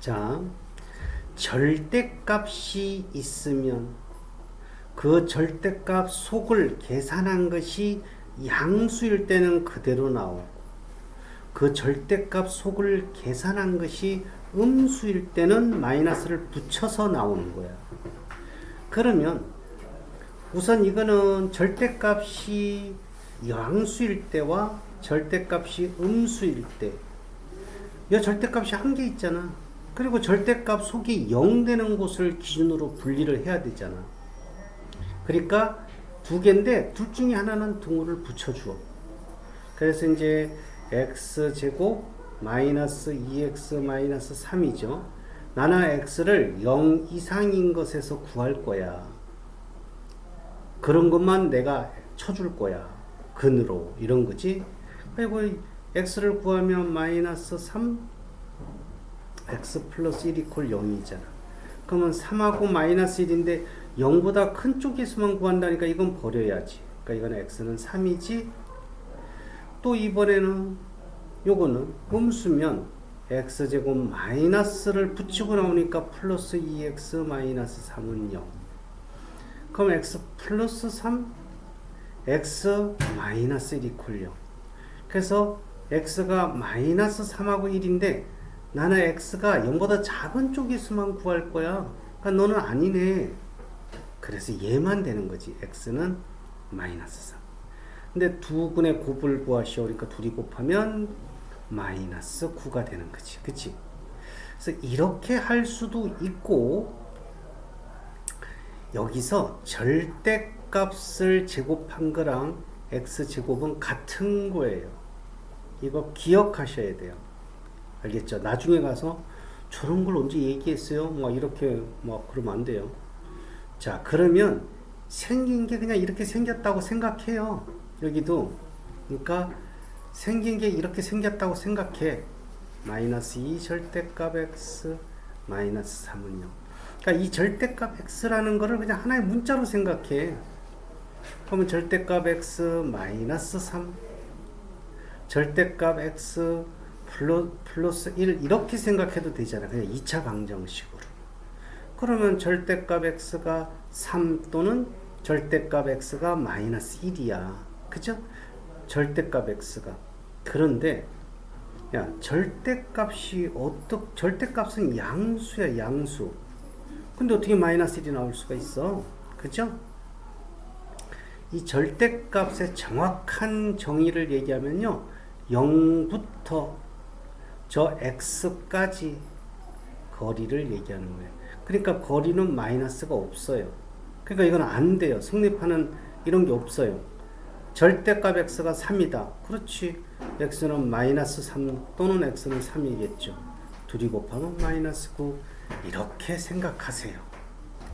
자, 절대값이 있으면 그 절대값 속을 계산한 것이 양수일 때는 그대로 나오고 그 절대값 속을 계산한 것이 음수일 때는 마이너스를 붙여서 나오는 거야. 그러면 우선 이거는 절대값이 양수일 때와 절대값이 음수일 때, 이 절대값이 한 개 있잖아. 그리고 절대값 속이 0 되는 곳을 기준으로 분리를 해야 되잖아. 그러니까 두 개인데 둘 중에 하나는 등호를 붙여주어. 그래서 이제 x 제곱 마이너스 2x 마이너스 3이죠. 나는 x를 0 이상인 것에서 구할 거야. 그런 것만 내가 쳐줄 거야. 근으로 이런 거지. 그리고 x를 구하면 마이너스 3 x 플러스 1 이퀄 0이잖아. 그러면 3하고 마이너스 1인데 0보다 큰 쪽에서만 구한다니까 이건 버려야지. 그러니까 이거는 x는 3이지. 또 이번에는 요거는 음수면 x제곱 마이너스를 붙이고 나오니까 플러스 2x 마이너스 3은 0. 그럼 x 플러스 3 x 마이너스 1 이퀄 0. 그래서 x가 마이너스 3하고 1인데 나는 x가 0보다 작은 쪽에서만 구할 거야. 그러니까 너는 아니네. 그래서 얘만 되는 거지. x는 마이너스 3. 근데 두 분의 곱을 구하시오. 그러니까 둘이 곱하면 마이너스 9가 되는 거지. 그치? 그래서 이렇게 할 수도 있고 여기서 절대값을 제곱한 거랑 x제곱은 같은 거예요. 이거 기억하셔야 돼요. 알겠죠? 나중에 가서 저런 걸 언제 얘기했어요? 막 이렇게 막 그러면 안 돼요. 자, 그러면 생긴 게 그냥 이렇게 생겼다고 생각해요. 여기도. 그러니까 생긴 게 이렇게 생겼다고 생각해. 마이너스 2 절대값 x 마이너스 3은 0. 그러니까 이 절대값 x라는 거를 그냥 하나의 문자로 생각해. 그러면 절대값 x 마이너스 3 절대값 x 플러, 플러스 1 이렇게 생각해도 되잖아. 그냥 2차 방정식으로. 그러면 절대값 x가 3 또는 절대값 x가 마이너스 1이야. 그죠? 절대값 x가. 그런데 야, 절대값이 어떻 절대값은 양수야, 양수. 근데 어떻게 마이너스 1이 나올 수가 있어? 그죠? 이 절대값의 정확한 정의를 얘기하면요. 0부터 저 x까지 거리를 얘기하는 거예요. 그러니까 거리는 마이너스가 없어요. 그러니까 이건 안 돼요. 성립하는 이런 게 없어요. 절대값 x가 3이다. 그렇지. x는 마이너스 3 또는 x는 3이겠죠. 둘이 곱하면 마이너스 9 이렇게 생각하세요.